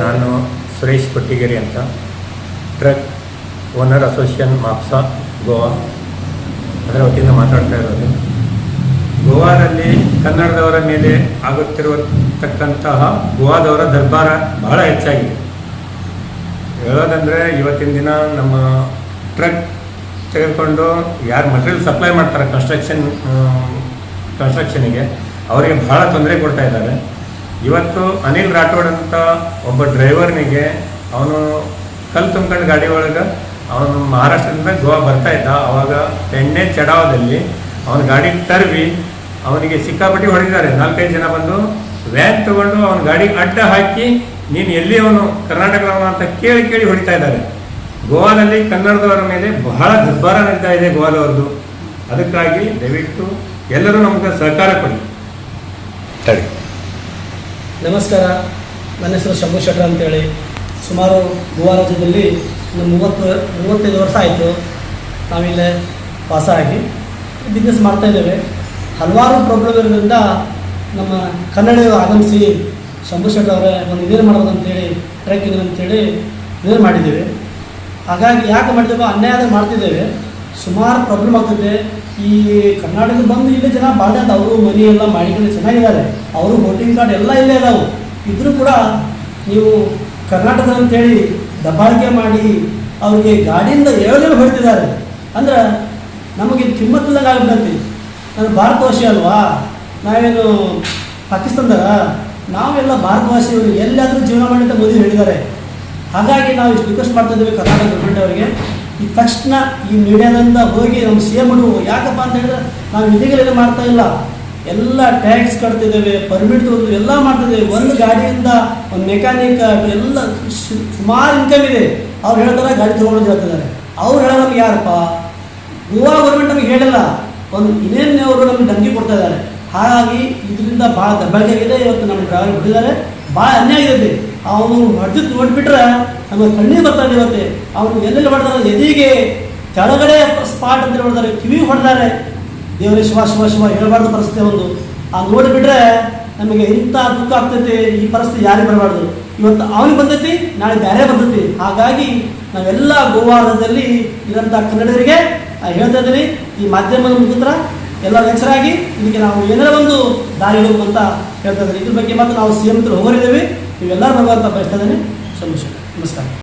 ನಾನು ಸುರೇಶ್ ಕೊಟ್ಟಿಗೇರಿ ಅಂತ. Truck owner association Mapusa Goa. ಅದರ ವತಿಯಿಂದ ಮಾತಾಡ್ತಾ ಇರೋದು. ಗೋವಾದಲ್ಲಿ ಕನ್ನಡದವರ ಮೇಲೆ ಆಗುತ್ತಿರತಕ್ಕಂತಹ ಗೋವಾದವರ ದರ್ಬಾರ ಬಹಳ ಹೆಚ್ಚಾಗಿದೆ. ಹೇಳೋದಂದರೆ ಇವತ್ತಿನ ದಿನ ನಮ್ಮ ಟ್ರಕ್ ತೆಗೆದುಕೊಂಡು ಯಾರು ಮಟೀರಿಯಲ್ ಸಪ್ಲೈ ಮಾಡ್ತಾರೆ ಕನ್ಸ್ಟ್ರಕ್ಷನ್ ಕನ್ಸ್ಟ್ರಕ್ಷನಿಗೆ ಅವರಿಗೆ ಬಹಳ ತೊಂದರೆ ಕೊಡ್ತಾ ಇದ್ದಾರೆ. ಇವತ್ತು ಅನಿಲ್ ರಾಠೋಡ್ ಅಂತ ಒಬ್ಬ ಡ್ರೈವರ್ನಿಗೆ ಅವನು ಕಲ್ಲು ತುಂಬ್ಕೊಂಡು ಗಾಡಿ ಒಳಗೆ ಅವನು ಮಹಾರಾಷ್ಟ್ರದಿಂದ ಗೋವಾ ಬರ್ತಾ ಇದ್ದ. ಅವಾಗ ಎಣ್ಣೆ ಚಡಾವದಲ್ಲಿ ಅವನ ಗಾಡಿ ತರ್ವಿ, ಅವನಿಗೆ ಸಿಕ್ಕಾಪಟ್ಟಿ ಹೊಡೆದಿದ್ದಾರೆ. ನಾಲ್ಕೈದು ಜನ ಬಂದು ವ್ಯಾನ್ ತಗೊಂಡು ಅವನ ಗಾಡಿ ಅಡ್ಡ ಹಾಕಿ, ನೀನು ಎಲ್ಲಿ ಅವನು ಕರ್ನಾಟಕದವನು ಅಂತ ಕೇಳಿ ಕೇಳಿ ಹೊಡಿತಾ ಇದ್ದಾರೆ. ಗೋವಾದಲ್ಲಿ ಕನ್ನಡದವರ ಮೇಲೆ ಬಹಳ ದುರ್ಬಾರ ನಡೀತಾ ಇದೆ ಗೋವಾದವ್ರದ್ದು. ಅದಕ್ಕಾಗಿ ದಯವಿಟ್ಟು ಎಲ್ಲರೂ ನಮಗೆ ಸಹಕಾರ ಕೊಡಿ. ತಡಿ ನಮಸ್ಕಾರ. ನನ್ನ ಹೆಸರು ಶಂಭು ಶೆಟ್ರ ಅಂತೇಳಿ. ಸುಮಾರು ಗೋವಾ ರಾಜ್ಯದಲ್ಲಿ ಒಂದು ಮೂವತ್ತು, ಮೂವತ್ತೈದು ವರ್ಷ ಆಯಿತು ನಾವಿಲ್ಲೇ ವಾಸ ಆಗಿ ಬಿಸ್ನೆಸ್ ಮಾಡ್ತಾ ಇದ್ದೇವೆ. ಹಲವಾರು ಪ್ರಾಬ್ಲಮ್ ಇರೋದ್ರಿಂದ ನಮ್ಮ ಕನ್ನಡ ಆಗಮಿಸಿ ಶಂಭು ಶೆಟ್ಟರ್ ಅವರೇ ಒಂದು ಇದೇನು ಮಾಡ್ಬೋದು ಅಂತೇಳಿ ಟ್ರಕ್ ಇದೆ ಅಂತೇಳಿ ಇದೇನು ಮಾಡಿದ್ದೇವೆ. ಹಾಗಾಗಿ ಯಾಕೆ ಮಾಡಿದ್ದೇವೆ ಅನ್ಯಾಯ ಮಾಡ್ತಿದ್ದೇವೆ. ಸುಮಾರು ಪ್ರಾಬ್ಲಮ್ ಆಗ್ತದೆ. ಈ ಕರ್ನಾಟಕ ಬಂದು ಇಲ್ಲೇ ಜನ ಭಾಳ ಅಂತ ಅವರು ಮನೆ ಎಲ್ಲ ಮಾಡಿಕೊಂಡು ಚೆನ್ನಾಗಿದ್ದಾರೆ. ಅವರು ವೋಟಿಂಗ್ ಕಾರ್ಡ್ ಎಲ್ಲ ಇಲ್ಲೇ ಇದಾವೆ. ಇದ್ರೂ ಕೂಡ ನೀವು ಕರ್ನಾಟಕ ಅಂತೇಳಿ ದಬ್ಬಾಳಿಕೆ ಮಾಡಿ ಅವ್ರಿಗೆ ಗಾಡಿಯಿಂದ ಏಳೇಳು ಹೊಡ್ತಿದ್ದಾರೆ. ಅಂದ್ರೆ ನಮಗೆ ಕಿಮ್ಮತ್ತಿಲ್ಲಂಗೆ ಆಗ್ಬಿಟ್ಟಂತೆ ನಾನು ಭಾರತವಾಸಿ ಅಲ್ವಾ? ನಾವೇನು ಪಾಕಿಸ್ತಾನದಾಗ ನಾವೆಲ್ಲ ಭಾರತವಾಸಿಯವರು ಎಲ್ಲಾದರೂ ಜೀವನ ಮಾಡಿ ಅಂತ ಮೋದಿ ಹೇಳಿದ್ದಾರೆ. ಹಾಗಾಗಿ ನಾವು ಇಷ್ಟು ರಿಕ್ವೆಸ್ಟ್ ಮಾಡ್ತಾ ಇದ್ದೇವೆ ಕರ್ನಾಟಕ ಗೌರ್ಮೆಂಟ್ ಅವರಿಗೆ. ಈ ತಕ್ಷಣ ಈ ಮೀಡಿಯಾದಿಂದ ಹೋಗಿ ನಮ್ಮ ಸಿ ಎಂ ಯಾಕಪ್ಪ ಅಂತ ಹೇಳಿದ್ರೆ, ನಾವು ಇಲ್ಲಿಗಲೇನು ಮಾಡ್ತಾ ಇಲ್ಲ. ಎಲ್ಲ ಟ್ಯಾಕ್ಸ್ ಕಟ್ತಿದ್ದೇವೆ ಪರ್ಮಿಟ್ ತಗೊಂಡು ಎಲ್ಲ ಮಾಡ್ತಿದ್ದೇವೆ. ಒಂದು ಗಾಡಿಯಿಂದ ಒಂದು ಮೆಕ್ಯಾನಿಕ್ ಎಲ್ಲ ಸುಮಾರು ಇನ್ಕಮ್ ಇದೆ. ಅವ್ರು ಹೇಳ್ತಾರೆ ಗಾಡಿ ತೊಗೊಂಡು ಹೇಳ್ತಿದ್ದಾರೆ. ಅವ್ರು ಹೇಳೋ ನಮ್ಗೆ ಯಾರಪ್ಪ? ಗೋವಾ ಗೌರ್ಮೆಂಟ್ ನಮಗೆ ಹೇಳಿಲ್ಲ. ಒಂದು ಇನ್ನೇನು ಅವರು ನಮಗೆ ಧಮಕಿ ಕೊಡ್ತಾ ಇದ್ದಾರೆ. ಹಾಗಾಗಿ ಇದರಿಂದ ಭಾಳ ದಬ್ಬಾಳಿಕೆ ಇವತ್ತು ನಮ್ಮ ಡ್ರೈವರ್ ಬಿಟ್ಟಿದ್ದಾರೆ. ಭಾಳ ಅನ್ಯಾಯ ಇದೆ. ಅವನು ಹೊಡೆದು ನೋಡ್ಬಿಟ್ರೆ ನಮಗೆ ಕಣ್ಣಿಗೆ ಬರ್ತಾರೆ ಇವತ್ತೆ ಅವನು ಎಲ್ಲೆಲ್ಲಿ ಹೊಡೆದಾರೆ? ಎದೆಗೆ? ಕೆಳಗಡೆ ಸ್ಪಾಟ್ ಅಂತ ಹೊಡೆದಾರೆ ಕಿವಿ ಹೊಡೆದಾರೆ. ದೇವರೇ ಶಿವ ಶಿವ ಶಿವ ಹೇಳಬಾರ್ದು ಪರಿಸ್ಥಿತಿ ಒಂದು. ಆ ನೋಡಿಬಿಟ್ರೆ ನಮಗೆ ಇಂಥ ದುಃಖ ಆಗ್ತೈತೆ. ಈ ಪರಿಸ್ಥಿತಿ ಯಾರಿಗೆ ಬರಬಾರ್ದು. ಇವತ್ತು ಅವನಿಗೆ ಬಂದೈತಿ, ನಾಳೆ ಬೇರೆ ಬಂದೈತಿ. ಹಾಗಾಗಿ ನಾವೆಲ್ಲ ಗೋವಾರದಲ್ಲಿ ಇರೋಂಥ ಕನ್ನಡಿಗರಿಗೆ ಹೇಳ್ತಾ ಇದ್ದೀನಿ, ಈ ಮಾಧ್ಯಮದ ಮುಖಾಂತರ ಎಲ್ಲ ಎಚ್ಚರಾಗಿ ಇದಕ್ಕೆ ನಾವು ಏನಾರ ಒಂದು ದಾರಿ ಹೋಗುವಂತ ಹೇಳ್ತಾ ಇದ್ದೀನಿ. ಇದ್ರ ಬಗ್ಗೆ ಮಾತ್ರ ನಾವು ಸಿ ಎಂ ಹೋಗೋರಿದ್ದೇವೆ. ನೀವೆಲ್ಲರೂ ಬರುವಂತ ಬಯಸ್ತಾ ಇದ್ದೀನಿ ಸಂತೋಷ. ನಮಸ್ಕಾರ